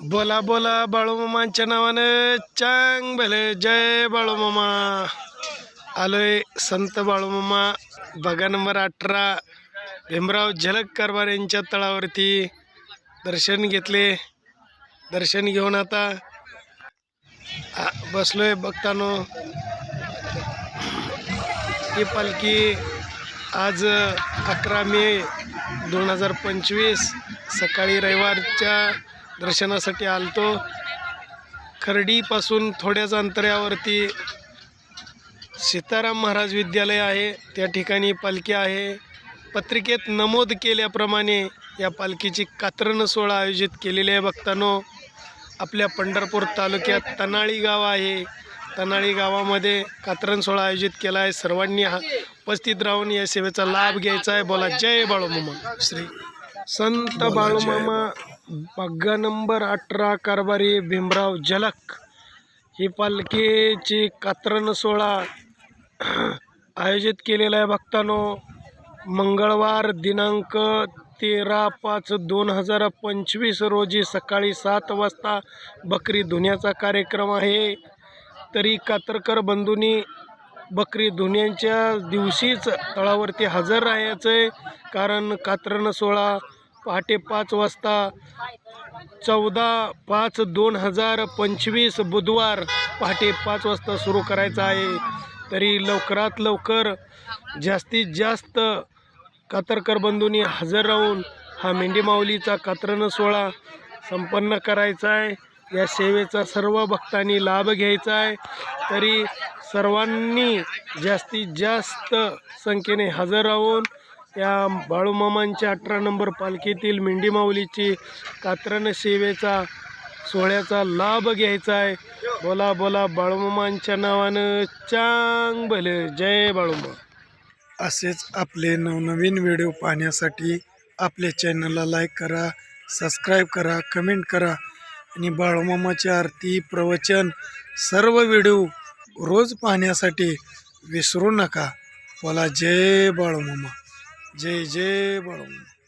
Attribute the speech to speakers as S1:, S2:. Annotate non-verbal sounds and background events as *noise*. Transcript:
S1: बोला बोला बाळूमामांच्या नावानं चांग भले जय बाळूमामा आलोय संत बाळूमामा बघा नंबर अठरा. भीमराव झलक कारभार यांच्या तळावरती दर्शन घेतले. दर्शन घेऊन आता बसलोय बघतानो. ही पालखी आज अकरा मे दोन हजार पंचवीस सकाळी रविवारच्या दर्शनासाठी आलतो. खर्डीपासून थोड्याच अंतरावरती सीताराम महाराज विद्यालय आहे. त्या ठिकाणी पालखी आहे. पत्रिकेत नमूद केल्याप्रमाणे या पालखीची कात्रण सोहळा आयोजित केलेली आहे भक्तांनो. आपल्या पंढरपूर तालुक्यात तनाळी गाव आहे. तनाळी गावामध्ये कात्रण सोहळा आयोजित केला आहे. सर्वांनी हा उपस्थित राहून या सेवेचा लाभ घ्यायचा आहे. बोला. जय बाळूमामा. श्री संत बाळूमामा बग्गा नंबर अठरा कारभारी भीमराव झलक. ही पालखीची कात्रण सोहळा *clears throat* आयोजित केलेला आहे भक्तानो. मंगळवार दिनांक तेरा पाच दोन हजार पंचवीस रोजी सकाळी सात वाजता बकरी धुण्याचा कार्यक्रम आहे. तरी कातरकर बंधूंनी बकरी धुण्याच्या दिवशीच तळावरती हजर राहायचं आहे कारण कात्रण सोहळा पहाटे पाच वाजता चौदा पाच दोन हजार पंचवीस बुधवार पहाटे पाच वाजता सुरू करायचा आहे. तरी लवकरात लवकर जास्तीत जास्त कातरकर बंधूंनी हजर राहून हा मेंढी माऊलीचा कात्रण सोहळा संपन्न करायचा आहे. या सेवेचा सर्व भक्तांनी लाभ घ्यायचा आहे. तरी सर्वांनी जास्तीत जास्त संख्येने हजर राहून या बाळूमामांच्या अठरा नंबर पालखीतील मेंढी माऊलीची कात्रण सेवेचा सोहळ्याचा लाभ घ्यायचा आहे. बोला बोला बाळूमामांच्या नावानं चांग भले. जय बाळूमा असेच आपले नवनवीन व्हिडिओ पाहण्यासाठी आपल्या चॅनलला लाईक करा सबस्क्राईब करा कमेंट करा आणि बाळूमामाची आरती प्रवचन सर्व व्हिडिओ रोज पाहण्यासाठी विसरू नका. बोला जय बाळूमामा जय जय बाळूमामा